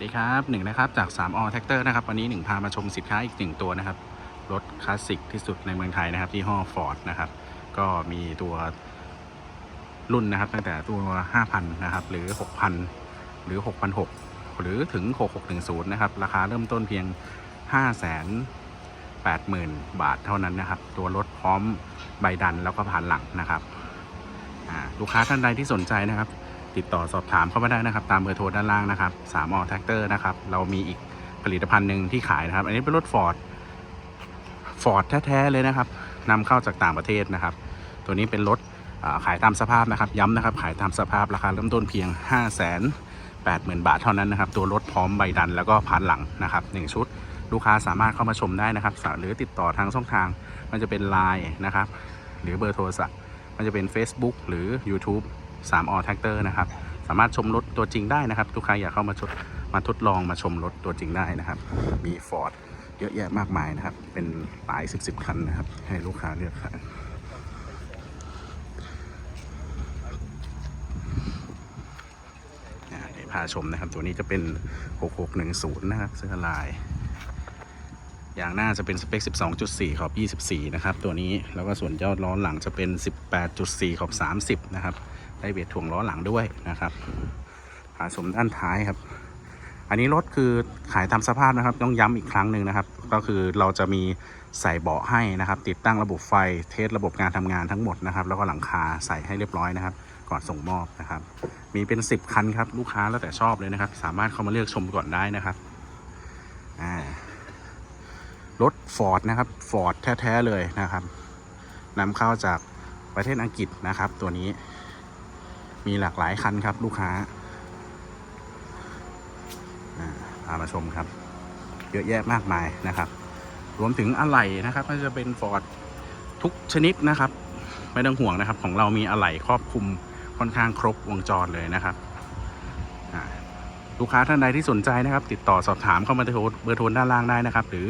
สดีครับหนึ่งนะครับจาก3 All Tractor นะครับวันนี้หนึ่งพามาชมสินค้าอีกหนึ่งตัวนะครับ รถคลาสสิกที่สุดในเมืองไทยนะครับที่ห้อ Ford นะครับ ก็มีตัวรุ่นนะครับ ตั้งแต่ตัว 5,000 นะครับ หรือ 6,000 หรือ 6,600 หรือถึง 6610 นะครับ ราคาเริ่มต้นเพียง 580,000 บาทเท่านั้นนะครับ ตัวรถพร้อมใบดันแล้วก็ผ่านหลังนะครับลูกค้าท่านใดที่สนใจนะครับ ติดต่อสอบถามเข้ามาได้นะครับ ตามเบอร์โทรด้านล่างนะครับสามออแท็กเตอร์นะครับ เรามีอีกผลิตภัณฑ์หนึ่งที่ขายนะครับ อันนี้เป็นรถฟอร์ดฟอร์ดแท้ๆเลยนะครับนำเข้าจากต่างประเทศนะครับ ตัวนี้เป็นรถขายตามสภาพนะครับย้ำนะครับ ขายตามสภาพราคาเริ่มต้นเพียง5 8 0 0 0 0 บาทเท่านั้นนะครับ ตัวรถพร้อมใบดันแล้วก็ผ่านหลังนะครับหนึ่งชุด ลูกค้าสามารถเข้ามาชมได้นะครับ หรือติดต่อทางช่องทาง มันจะเป็น Line นะครับ หรือเบอร์โทรศัพท์ มันจะเป็น Facebook หรือ YouTube 3 All Tractor นะครับ สามารถชมรถตัวจริงได้นะครับลูกใค้าอยากเข้ามาชดมาทดลองมาชมรถตัวจริงได้นะครับ มีฟอร์ดเยอะแยะมากมายนะครับ เป็นหลายสิบสิบคันนะครับ ให้ลูกค้าเลือกคันอ่าเดี๋ยวพาชมนะครับ ตัวนี้จะเป็น 6610 นะครับเสื้อลาย ย่างหน้าจะเป็นสเปค 12.4 ขอบ 24 นะครับ ตัวนี้แล้วก็ส่วนยอดล้อหลังจะเป็น 18.4 ขอบ 30 นะครับ ได้เบรถ่วงล้อหลังด้วยนะครับผาสมด้านท้ายครับ อันนี้รถคือขายตามสภาพนะครับ ต้องย้ำอีกครั้งหนึ่งนะครับ ก็คือเราจะมีใส่เบาะให้นะครับ ติดตั้งระบบไฟเทสระบบการทำงานทั้งหมดนะครับ แล้วก็หลังคาใส่ให้เรียบร้อยนะครับ ก่อนส่งมอบนะครับ มีเป็น 10 คันครับลูกค้าแล้วแต่ชอบเลยนะครับ สามารถเข้ามาเลือกชมก่อนได้นะครับ รถ Ford นะครับ Ford แท้ๆเลยนะครับนำเข้าจากประเทศอังกฤษนะครับ ตัวนี้มีหลากหลายคันครับ ลูกค้าพามาชมครับ เยอะแยะมากมายนะครับ รวมถึงอะไหล่นะครับก็จะเป็น Ford ทุกชนิดนะครับ ไม่ต้องห่วงนะครับ ของเรามีอะไหล่ครอบคลุมค่อนข้างครบวงจรเลยนะครับลูกค้าท่านใดที่สนใจนะครับ ติดต่อสอบถามเข้ามาที่เบอร์โทรด้านล่างได้นะครับ หรือ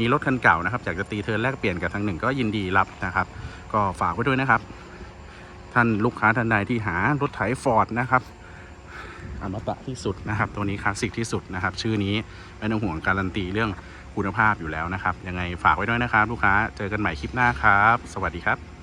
มีรถคันเก่านะครับอยากจะตีเทินแลกเปลี่ยนกับทางหนึ่งก็ยินดีรับนะครับ ก็ฝากไว้ด้วยนะครับ ท่านลูกค้าท่านใดที่หารถไถฟอร์ดนะครับอมตะที่สุดนะครับ ตัวนี้คลาสสิกที่สุดนะครับ ชื่อนี้ไม่ต้องห่วงการันตีเรื่องคุณภาพอยู่แล้วนะครับ ยังไงฝากไว้ด้วยนะครับ ลูกค้าเจอกันใหม่คลิปหน้าครับ สวัสดีครับ